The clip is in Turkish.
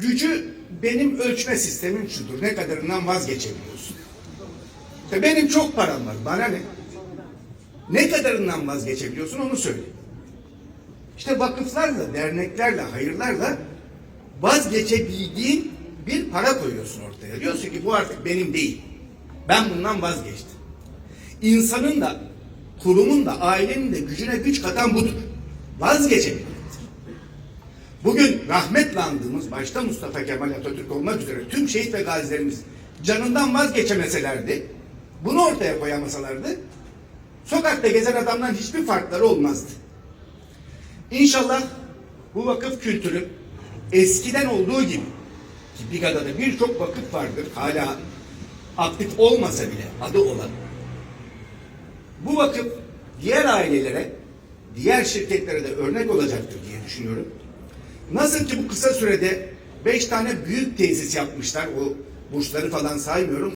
gücü benim ölçme sistemim şudur. Ne kadarından vazgeçebiliyorsun? İşte benim çok param var. Bana ne? Ne kadarından vazgeçebiliyorsun onu söyle. İşte vakıflarla, derneklerle, hayırlarla vazgeçebildiğin bir para koyuyorsun ortaya. Diyorsun ki bu artık benim değil. Ben bundan vazgeçtim. İnsanın da, kurumun da, ailenin de gücüne güç katan budur. Vazgeçebilmektir. Bugün rahmetle andığımız başta Mustafa Kemal Atatürk olmak üzere tüm şehit ve gazilerimiz canından vazgeçemeselerdi, bunu ortaya koyamasalardı, sokakta gezen adamdan hiçbir farkları olmazdı. İnşallah bu vakıf kültürü eskiden olduğu gibi ki Biga'da birçok vakıf vardır hala aktif olmasa bile adı olan. Bu vakıf diğer ailelere, diğer şirketlere de örnek olacaktır diye düşünüyorum. Nasıl ki bu kısa sürede beş tane büyük tesis yapmışlar, o bursları falan saymıyorum.